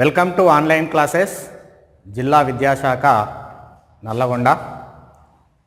Welcome to online classes జిల్లా విద్యాశాఖ నల్లగొండ.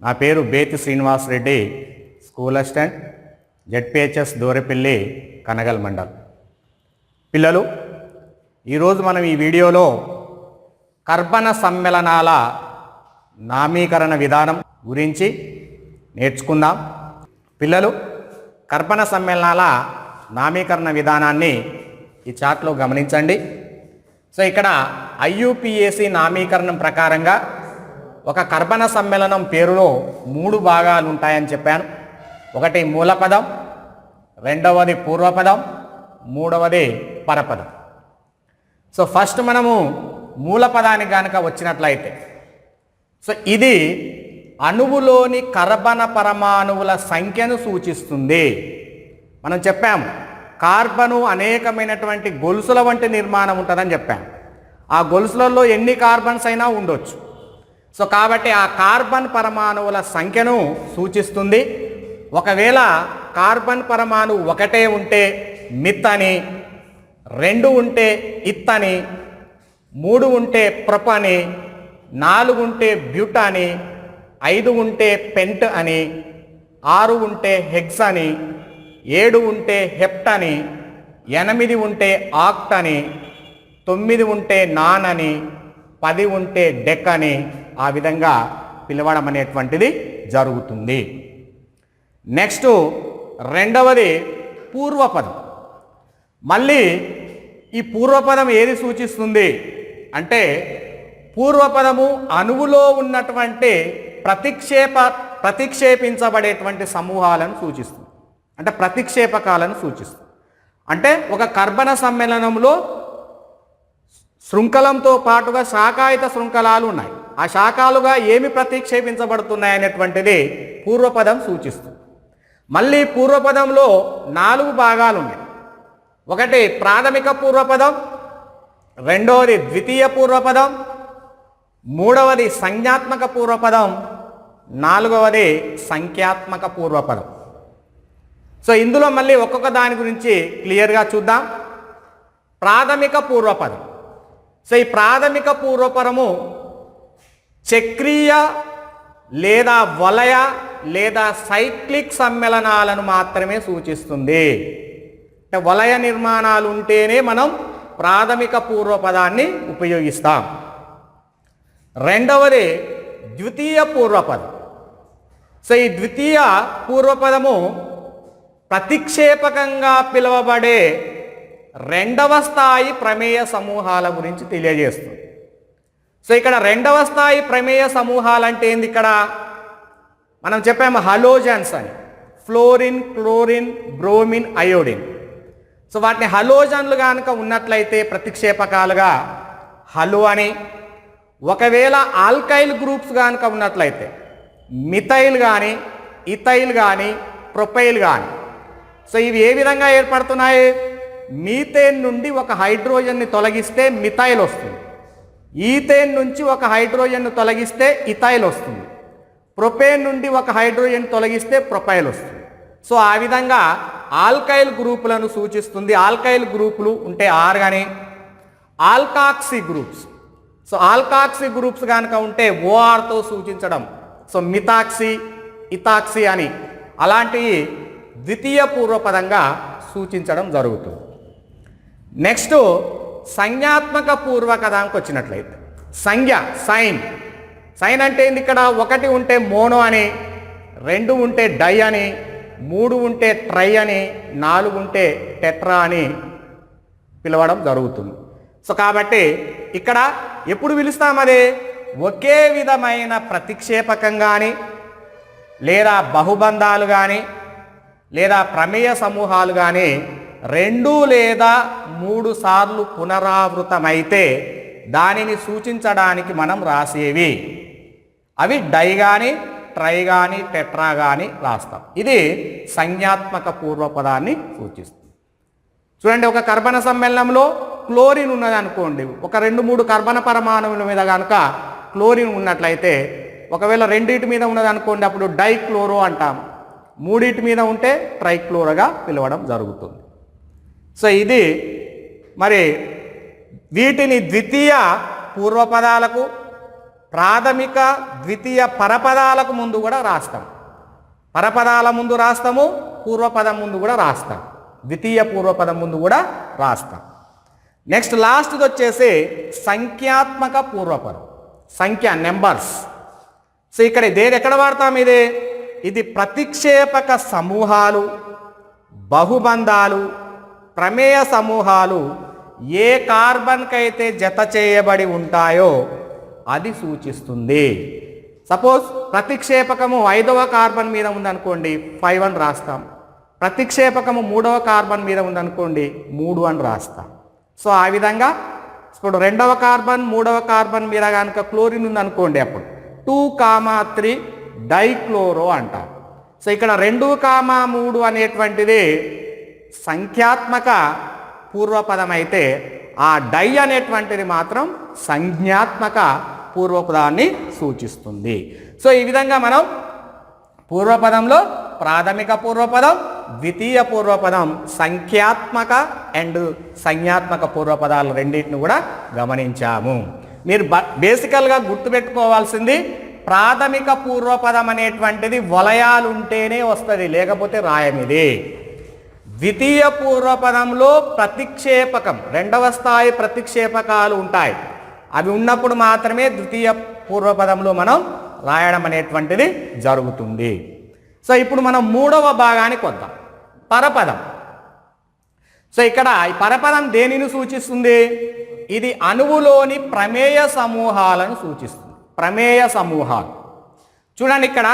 నా పేరు Bethi Srinivas Reddy school assistant ZPHS Durapalli Kanagal mandal. పిల్లలు ఈరోజు మనం ఈ వీడియోలో కర్బన సమ్మేళనాల నామీకరణ విధానం గురించి నేర్చుకుందాం. పిల్లలు కర్బన సమ్మేళనాల నామీకరణ విధానాన్ని ఈ చార్ట్లో గమనించండి. సో ఇక్కడ ఐయుపిఏసి నామీకరణం ప్రకారంగా ఒక కర్బన సమ్మేళనం పేరులో మూడు భాగాలు ఉంటాయని చెప్పాను. ఒకటి మూలపదం రెండవది పూర్వపదం మూడవది పరపదం. సో ఫస్ట్ మనము మూలపదానికి కనుక వచ్చినట్లయితే సో ఇది అణువులోని కర్బన పరమాణువుల సంఖ్యను సూచిస్తుంది. మనం చెప్పాము కార్బను అనేకమైనటువంటి గొలుసుల వంటి నిర్మాణం ఉంటుందని చెప్పాను ఆ గొలుసులలో ఎన్ని కార్బన్స్ అయినా ఉండొచ్చు. సో కాబట్టి ఆ కార్బన్ పరమాణువుల సంఖ్యను సూచిస్తుంది. ఒకవేళ కార్బన్ పరమాణువు ఒకటే ఉంటే మిత్ అని రెండు ఉంటే ఇత్ అని మూడు ఉంటే ప్రొప్ అని నాలుగు ఉంటే బ్యూట్ అని ఐదు ఉంటే పెంట్ అని ఆరు ఉంటే హెగ్స్ అని ఏడు ఉంటే హెప్ట్ అని ఎనిమిది ఉంటే ఆక్ట్ అని తొమ్మిది ఉంటే నాన్ అని పది ఉంటే డెక్ అని ఆ విధంగా పిలవడం అనేటువంటిది జరుగుతుంది. నెక్స్ట్ రెండవది పూర్వపదం. మళ్ళీ ఈ పూర్వపదం ఏది సూచిస్తుంది? అంటే పూర్వపదము అణువులో ఉన్నటువంటి ప్రతిక్షేప ప్రతిక్షేపించబడేటువంటి సమూహాలను సూచిస్తుంది. అంటే ప్రతిక్షేపకాలను సూచిస్తుంది. అంటే ఒక కర్బన సమ్మేళనంలో శృంఖలంతో పాటుగా శాఖాయుత శృంఖలాలు ఉన్నాయి. ఆ శాఖాలుగా ఏమి ప్రతిక్షేపించబడుతున్నాయి అనేటువంటిది పూర్వపదం సూచిస్తుంది. మళ్ళీ పూర్వపదంలో నాలుగు భాగాలు ఉన్నాయి. ఒకటి ప్రాథమిక పూర్వపదం రెండవది ద్వితీయ పూర్వపదం మూడవది సంజ్ఞాత్మక పూర్వపదం నాలుగవది సంఖ్యాత్మక పూర్వపదం. సో ఇందులో మళ్ళీ ఒక్కొక్క దాని గురించి క్లియర్గా చూద్దాం. ప్రాథమిక పూర్వపదం. సో ఈ ప్రాథమిక పూర్వపదము చక్రీయ లేదా వలయ లేదా సైక్లిక్ సమ్మేళనాలను మాత్రమే సూచిస్తుంది. అంటే వలయ నిర్మాణాలు ఉంటేనే మనం ప్రాథమిక పూర్వపదాన్ని ఉపయోగిస్తాం. రెండవది ద్వితీయ పూర్వపదం. సో ఈ ద్వితీయ పూర్వపదము ప్రతిక్షేపకంగా పిలువబడే రెండవ స్థాయి ప్రమేయ సమూహాల గురించి తెలియజేస్తుంది. సో ఇక్కడ రెండవ స్థాయి ప్రమేయ సమూహాలు అంటే ఏంది ఇక్కడ? మనం చెప్పాము హలోజన్స్ అని. Fluorine chlorine bromine iodine. So వాటిని హలోజన్లు కనుక ఉన్నట్లయితే ప్రతిక్షేపకాలుగా హలో అని ఒకవేళ ఆల్కైల్ గ్రూప్స్ కనుక ఉన్నట్లయితే మిథైల్ కానీ ఇథైల్ కానీ ప్రొపైల్ కానీ సో ఇవి ఏ విధంగా ఏర్పడుతున్నాయి? మీథేన్ నుండి ఒక హైడ్రోజన్ని తొలగిస్తే మిథైల్ వస్తుంది. ఈథేన్ నుంచి ఒక హైడ్రోజన్ను తొలగిస్తే ఇథైల్ వస్తుంది. ప్రొపేన్ నుండి ఒక హైడ్రోజన్ తొలగిస్తే ప్రొపైల్ వస్తుంది. సో ఆ విధంగా ఆల్కైల్ గ్రూపులను సూచిస్తుంది. ఆల్కైల్ గ్రూపులు ఉంటే ఆర్ కానీ alkoxy groups. So alkoxy groups కనుక ఉంటే ఓఆర్తో సూచించడం. సో మితాక్సీ ఇతాక్సీ అని. అలాంటివి ద్వితీయ పూర్వపదంగా సూచించడం జరుగుతుంది. నెక్స్ట్ సంజ్ఞాత్మక పూర్వకథానికి వచ్చినట్లయితే సంజ్ఞ సైన్. సైన్ అంటే ఏంది ఇక్కడ? ఒకటి ఉంటే మోనో అని రెండు ఉంటే డై అని మూడు ఉంటే ట్రై అని నాలుగు ఉంటే టెట్రా అని పిలవడం జరుగుతుంది. సో కాబట్టి ఇక్కడ ఎప్పుడు పిలుస్తాం ఒకే విధమైన ప్రతిక్షేపకం కానీ లేదా బహుబంధాలు కానీ లేదా ప్రమేయ సమూహాలు కానీ రెండు లేదా మూడు సార్లు పునరావృతమైతే దానిని సూచించడానికి మనం రాసేవి. అవి డై కానీ ట్రై కానీ టెట్రా కానీ రాస్తాం. ఇది సంజ్ఞాత్మక పూర్వపదాన్ని సూచిస్తుంది. చూడండి ఒక కర్బన సమ్మేళనంలో క్లోరిన్ ఉన్నది అనుకోండి. ఒక రెండు మూడు కర్బన పరమాణువుల మీద కనుక క్లోరిన్ ఉన్నట్లయితే ఒకవేళ రెండింటి మీద ఉన్నది అనుకోండి అప్పుడు డైక్లోరో అంటాం మూడింటి మీద ఉంటే ట్రైక్లోరగా పిలవడం జరుగుతుంది. సో ఇది మరి వీటిని ద్వితీయ పూర్వపదాలకు ప్రాథమిక ద్వితీయ పరపదాలకు ముందు కూడా రాస్తాం. పరపదాల ముందు రాస్తాము పూర్వపదం ముందు కూడా రాస్తాం. ద్వితీయ పూర్వపదం ముందు కూడా రాస్తాం. నెక్స్ట్ లాస్ట్ది వచ్చేసి సంఖ్యాత్మక పూర్వపదం. సంఖ్య నెంబర్స్. సో ఇక్కడ దేని ఎక్కడ వాడతాం ఇది? ఇది ప్రతిక్షేపక సమూహాలు బహుబంధాలు ప్రమేయ సమూహాలు ఏ కార్బన్కైతే జత చేయబడి ఉంటాయో అది సూచిస్తుంది. సపోజ్ ప్రతిక్షేపకము ఐదవ కార్బన్ మీద ఉందనుకోండి ఫైవ్ అని రాస్తాం. ప్రతిక్షేపకము మూడవ కార్బన్ మీద ఉందనుకోండి మూడు అని రాస్తాం. సో ఆ విధంగా ఇప్పుడు రెండవ కార్బన్ మూడవ కార్బన్ మీద కనుక క్లోరిన్ ఉందనుకోండి అప్పుడు టూ కామా త్రీ డైక్లోరో అంటాం సో ఇక్కడ రెండు కామా మూడు అనేటువంటిది సంఖ్యాత్మక పూర్వపదం అయితే ఆ డై అనేటువంటిది మాత్రం సంజ్ఞాత్మక పూర్వపదాన్ని సూచిస్తుంది. సో ఈ విధంగా మనం పూర్వపదంలో ప్రాథమిక పూర్వపదం ద్వితీయ పూర్వపదం సంఖ్యాత్మక అండ్ సంజ్ఞాత్మక పూర్వపదాలు రెండింటిని కూడా గమనించాము. మీరు బ బేసికల్గా గుర్తుపెట్టుకోవాల్సింది ప్రాథమిక పూర్వపదం అనేటువంటిది వలయాలు ఉంటేనే వస్తుంది లేకపోతే రాయమిది ద్వితీయ పూర్వపదంలో ప్రతిక్షేపకం రెండవ స్థాయి ప్రతిక్షేపకాలు ఉంటాయి. అవి ఉన్నప్పుడు మాత్రమే ద్వితీయ పూర్వపదంలో మనం రాయడం అనేటువంటిది జరుగుతుంది. సో ఇప్పుడు మనం మూడవ భాగానికి వద్దాం. పరపదం. సో ఇక్కడ ఈ పరపదం దేనిని సూచిస్తుంది? ఇది అణువులోని ప్రమేయ సమూహాలను సూచిస్తుంది. ప్రమేయ సమూహాలు. చూడండి ఇక్కడ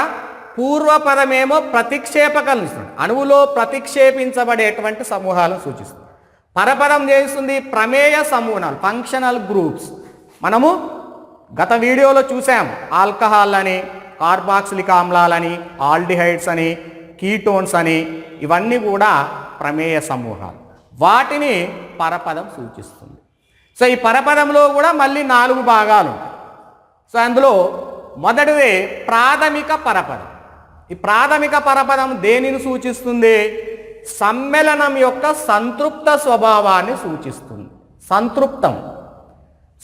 పూర్వపదమేమో ప్రతిక్షేపకలను ఇస్తుంది అణువులో ప్రతిక్షేపించబడేటువంటి సమూహాలను సూచిస్తుంది పరపదం చేస్తుంది ప్రమేయ సమూహాలు ఫంక్షనల్ గ్రూప్స్ మనము గత వీడియోలో చూసాం. ఆల్కహాల్ అని కార్బాక్సిలిక్ ఆమ్లాలని ఆల్డిహైడ్స్ అని కీటోన్స్ అని ఇవన్నీ కూడా ప్రమేయ సమూహాలు. వాటిని పరపదం సూచిస్తుంది. సో ఈ పరపదంలో కూడా మళ్ళీ నాలుగు భాగాలు ఉంటాయి. సో అందులో మొదటిదే ప్రాథమిక పరపదం. ఈ ప్రాథమిక పరపదం దేనిని సూచిస్తుంది? సమ్మేళనం యొక్క సంతృప్త స్వభావాన్ని సూచిస్తుంది. సంతృప్తం.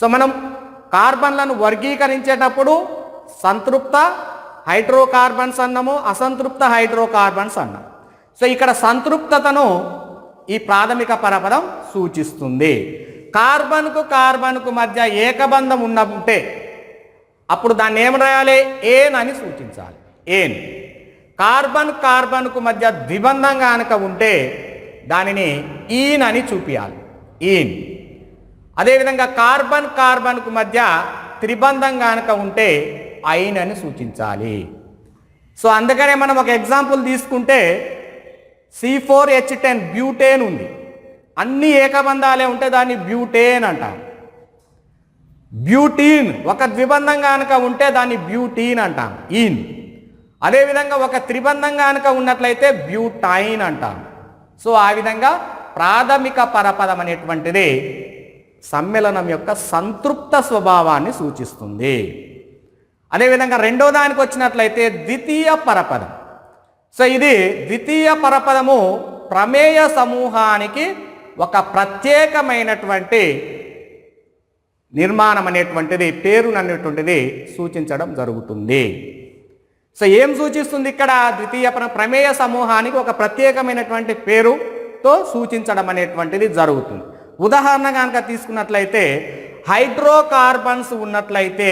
సో మనం కార్బన్లను వర్గీకరించేటప్పుడు సంతృప్త హైడ్రోకార్బన్స్ అన్నాము అసంతృప్త హైడ్రోకార్బన్స్ అన్నాం. సో ఇక్కడ సంతృప్తతను ఈ ప్రాథమిక పరపదం సూచిస్తుంది. కార్బన్కు కార్బన్కు మధ్య ఏకబంధం ఉన్నంటే అప్పుడు దాన్ని ఏం రాయాలి? ఏన్ అని సూచించాలి. ఏన్. కార్బన్ కార్బన్కు మధ్య ద్విబంధం కనుక ఉంటే దానిని ఈన్ అని చూపించాలి ఈన్. అదేవిధంగా కార్బన్ కార్బన్కు మధ్య త్రిబంధం కనుక ఉంటే ఐన్ అని సూచించాలి. సో అందుకనే మనం ఒక ఎగ్జాంపుల్ తీసుకుంటే C four H ten butane ఉంది. అన్ని ఏకబంధాలే ఉంటే దాన్ని బ్యూటేన్ అంటారు. బ్యూటీన్. ఒక ద్విబంధం కనుక ఉంటే దాన్ని బ్యూటీన్ అంటాం. ఈన్ అదేవిధంగా ఒక త్రిబంధం కనుక ఉన్నట్లయితే బ్యూటైన్ అంటాం. సో ఆ విధంగా ప్రాథమిక పరపదం అనేటువంటిది సమ్మేళనం యొక్క సంతృప్త స్వభావాన్ని సూచిస్తుంది. అదేవిధంగా రెండో దానికి వచ్చినట్లయితే ద్వితీయ పరపదం. సో ఇది ద్వితీయ పరపదము ప్రమేయ సమూహానికి ఒక ప్రత్యేకమైనటువంటి నిర్మాణం అనేటువంటిది పేరును అనేటువంటిది సూచించడం జరుగుతుంది. సో ఏం సూచిస్తుంది ఇక్కడ? ద్వితీయ ప్రమేయ సమూహానికి ఒక ప్రత్యేకమైనటువంటి పేరుతో సూచించడం అనేటువంటిది జరుగుతుంది. ఉదాహరణ కనుక తీసుకున్నట్లయితే హైడ్రోకార్బన్స్ ఉన్నట్లయితే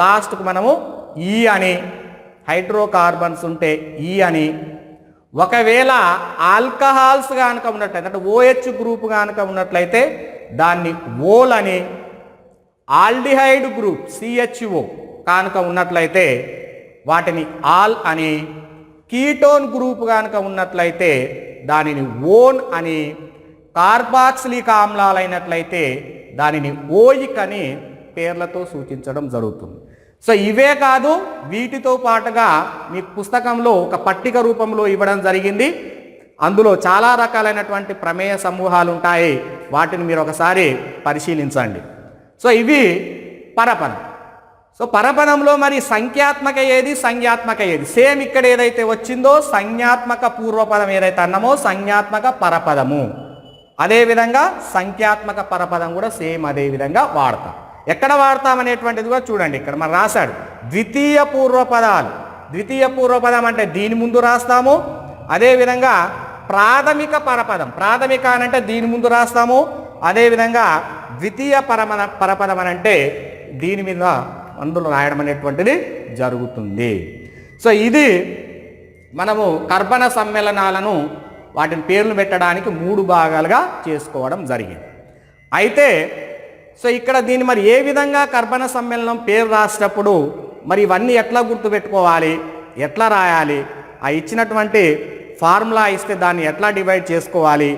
లాస్ట్కు మనము ఈ అని హైడ్రోకార్బన్స్ ఉంటే ఈ అని ఒకవేళ ఆల్కహాల్స్ కనుక ఉన్నట్లయితే అంటే ఓహెచ్ గ్రూప్ కనుక ఉన్నట్లయితే దాన్ని ఓల్ అని ఆల్డిహైడ్ గ్రూప్ సిహెచ్ఓ కనుక ఉన్నట్లయితే వాటిని ఆల్ అని కీటోన్ గ్రూప్ కనుక ఉన్నట్లయితే దానిని ఓన్ అని కార్బాక్సిలిక్ ఆమ్లాలైనట్లయితే దానిని ఓయిక్ అని పేర్లతో సూచించడం జరుగుతుంది. సో ఇవే కాదు వీటితో పాటుగా మీ పుస్తకంలో ఒక పట్టిక రూపంలో ఇవ్వడం జరిగింది. అందులో చాలా రకాలైనటువంటి ప్రమేయ సమూహాలు ఉంటాయి. వాటిని మీరు ఒకసారి పరిశీలించండి. సో ఇవి పరపదం సో పరపదంలో మరి సంఖ్యాత్మక ఏది సంజ్ఞాత్మక ఏది సేమ్ ఇక్కడ ఏదైతే వచ్చిందో సంజ్ఞాత్మక పూర్వపదం ఏదైతే అన్నామో సంజ్ఞాత్మక పరపదము. అదేవిధంగా సంఖ్యాత్మక పరపదం కూడా సేమ్ అదే విధంగా వాడతాం. ఎక్కడ వాడతామనేటువంటిది కూడా చూడండి ఇక్కడ మనం రాశాడు. ద్వితీయ పూర్వపదాలు. ద్వితీయ పూర్వపదం అంటే దీని ముందు రాస్తాము అదేవిధంగా ప్రాథమిక పరపదం. ప్రాథమిక అంటే దీని ముందు రాస్తాము అదేవిధంగా ద్వితీయ పరమన పరపదం అంటే దీని మీద అందులో రాయడం అనేటువంటిది జరుగుతుంది. సో ఇది మనము కర్బన సమ్మేళనాలను వాటిని పేర్లు పెట్టడానికి మూడు భాగాలుగా చేసుకోవడం జరిగింది. అయితే సో ఇక్కడ దీన్ని మరి ఏ విధంగా కర్బన సమ్మేళనం పేరు రాసేటప్పుడు మరి ఇవన్నీ ఎట్లా గుర్తుపెట్టుకోవాలి ఎట్లా రాయాలి ఆ ఇచ్చినటువంటి ఫార్ములా ఇస్తే దాన్ని ఎట్లా డివైడ్ చేసుకోవాలి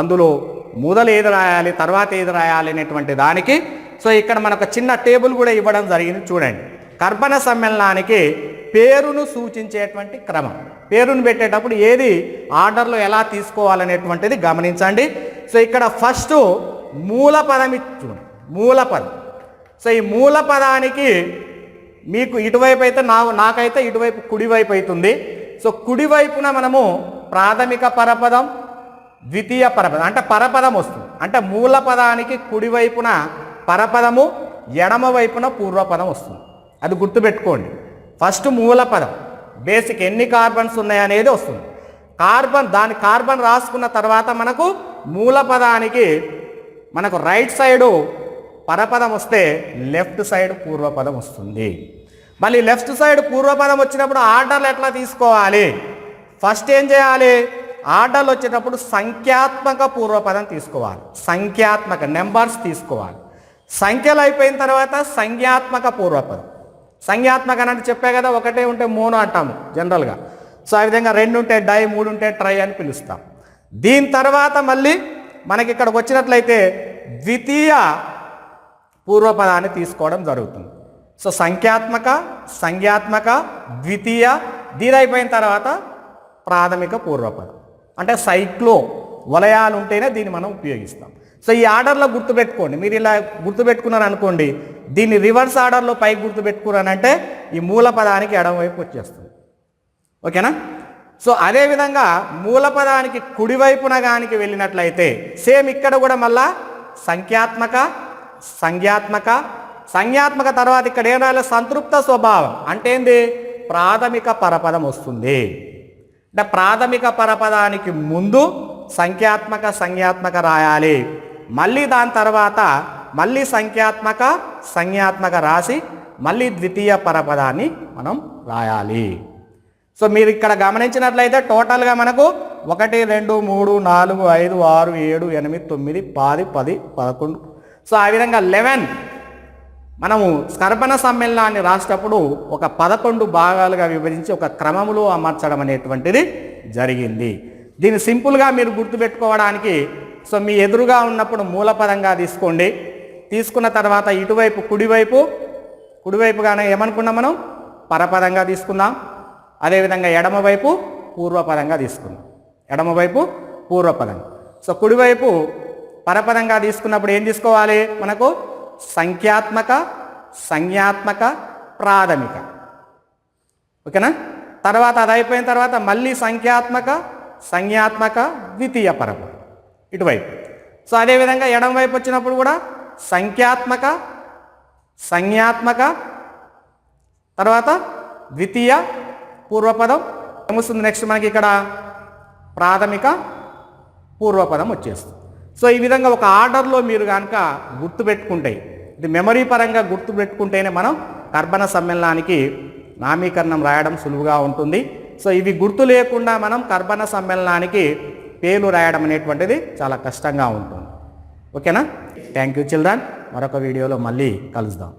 అందులో మొదలు ఏది రాయాలి తర్వాత ఏది రాయాలి అనేటువంటి దానికి సో ఇక్కడ మనకు చిన్న టేబుల్ కూడా ఇవ్వడం జరిగింది చూడండి. కర్బన సమ్మేళనానికి పేరును సూచించేటువంటి క్రమం. పేరును పెట్టేటప్పుడు ఏది ఆర్డర్లో ఎలా తీసుకోవాలనేటువంటిది గమనించండి. సో ఇక్కడ ఫస్ట్ మూలపదం ఇచ్చి చూడండి. సో ఈ మూలపదానికి మీకు ఇటువైపు అయితే నా నాకైతే ఇటువైపు కుడివైపు అవుతుంది. సో కుడివైపున మనము ప్రాథమిక పరపదం ద్వితీయ పరపదం అంటే పరపదం వస్తుంది. అంటే మూల పదానికి కుడివైపున పరపదము ఎడమ వైపున పూర్వపదం వస్తుంది. అది గుర్తుపెట్టుకోండి. ఫస్ట్ మూల పదం బేసిక్ ఎన్ని కార్బన్స్ ఉన్నాయనేది వస్తుంది. కార్బన్ దాని కార్బన్ రాసుకున్న తర్వాత మనకు మూల పదానికి మనకు రైట్ సైడు పరపదం వస్తే లెఫ్ట్ సైడ్ పూర్వపదం వస్తుంది. మళ్ళీ లెఫ్ట్ సైడ్ పూర్వపదం వచ్చినప్పుడు ఆర్డర్లు ఎట్లా తీసుకోవాలి? ఫస్ట్ ఏం చేయాలి? ఆర్డర్లు వచ్చేటప్పుడు సంఖ్యాత్మక పూర్వపదం తీసుకోవాలి. సంఖ్యాత్మక నెంబర్స్ తీసుకోవాలి. సంఖ్యలు అయిపోయిన తర్వాత సంఖ్యాత్మక పూర్వపదం. సంఖ్యాత్మక అని చెప్పే కదా ఒకటే ఉంటే మోనో అంటాము జనరల్గా సో ఆ విధంగా రెండు ఉంటే డై మూడు ఉంటే ట్రై అని పిలుస్తాం. దీని తర్వాత మళ్ళీ మనకి ఇక్కడికి వచ్చినట్లయితే ద్వితీయ పూర్వపదాన్ని తీసుకోవడం జరుగుతుంది. సో సంఖ్యాత్మక సంఖ్యాత్మక ద్వితీయ దీని అయిపోయిన తర్వాత ప్రాథమిక పూర్వపదం. అంటే సైక్లో వలయాలు ఉంటేనే దీన్ని మనం ఉపయోగిస్తాం. సో ఈ ఆర్డర్లో గుర్తుపెట్టుకోండి. మీరు ఇలా గుర్తుపెట్టుకున్నారు అనుకోండి దీన్ని రివర్స్ ఆర్డర్లో పైకి గుర్తుపెట్టుకున్నారంటే ఈ మూల పదానికి ఎడమవైపు వచ్చేస్తుంది. ఓకేనా? సో అదేవిధంగా మూల పదానికి కుడివైపున గానికి వెళ్ళినట్లయితే సేమ్ ఇక్కడ కూడా మళ్ళా సంఖ్యాత్మక సంఖ్యాత్మక సంజ్ఞాత్మక తర్వాత ఇక్కడ ఏం సంతృప్త స్వభావం. అంటే ఏంది? ప్రాథమిక పరపదం వస్తుంది. అంటే ప్రాథమిక పరపదానికి ముందు సంఖ్యాత్మక సంజ్ఞాత్మక రాయాలి. మళ్ళీ దాని తర్వాత మళ్ళీ సంఖ్యాత్మక సంజ్ఞాత్మక రాసి మళ్ళీ ద్వితీయ పరపదాన్ని మనం రాయాలి. సో మీరు ఇక్కడ గమనించినట్లయితే టోటల్గా మనకు ఒకటి రెండు మూడు నాలుగు ఐదు ఆరు ఏడు ఎనిమిది తొమ్మిది పది పది పదకొండు. సో ఆ విధంగా లెవెన్ మనము స్కర్బన సమ్మేళనాన్ని రాసేటప్పుడు ఒక పదకొండు భాగాలుగా విభజించి ఒక క్రమములో అమర్చడం అనేటువంటిది జరిగింది. దీన్ని సింపుల్గా మీరు గుర్తుపెట్టుకోవడానికి సో మీ ఎదురుగా ఉన్నప్పుడు మూలపదంగా తీసుకోండి. తీసుకున్న తర్వాత ఇటువైపు కుడివైపు కుడివైపుగానే ఏమనుకున్నాం మనం? పరపదంగా తీసుకుందాం. అదేవిధంగా ఎడమవైపు పూర్వపదంగా తీసుకుందాం. ఎడమవైపు పూర్వపదం. సో కుడివైపు పరపదంగా తీసుకున్నప్పుడు ఏం తీసుకోవాలి మనకు? సంఖ్యాత్మక సంజ్ఞాత్మక ప్రాథమిక. ఓకేనా? తర్వాత అది అయిపోయిన తర్వాత మళ్ళీ సంఖ్యాత్మక సంజ్ఞాత్మక ద్వితీయ పరము ఇటువైపు. సో అదేవిధంగా ఎడం వైపు వచ్చినప్పుడు కూడా సంఖ్యాత్మక సంజ్ఞాత్మక తర్వాత ద్వితీయ పూర్వపదం ఏమొస్తుంది? నెక్స్ట్ మనకి ఇక్కడ ప్రాథమిక పూర్వపదం వచ్చేస్తుంది. సో ఈ విధంగా ఒక ఆర్డర్లో మీరు కనుక గుర్తుపెట్టుకుంటాయి ఇది మెమరీ పరంగా గుర్తుపెట్టుకుంటేనే మనం కర్బన సమ్మేళనానికి నామీకరణం రాయడం సులువుగా ఉంటుంది. సో ఇవి గుర్తు లేకుండా మనం కర్బన సమ్మేళనానికి పేర్లు రాయడం అనేటువంటిది చాలా కష్టంగా ఉంటుంది. ఓకేనా? Thank you children. మరొక వీడియోలో మళ్ళీ కలుద్దాం.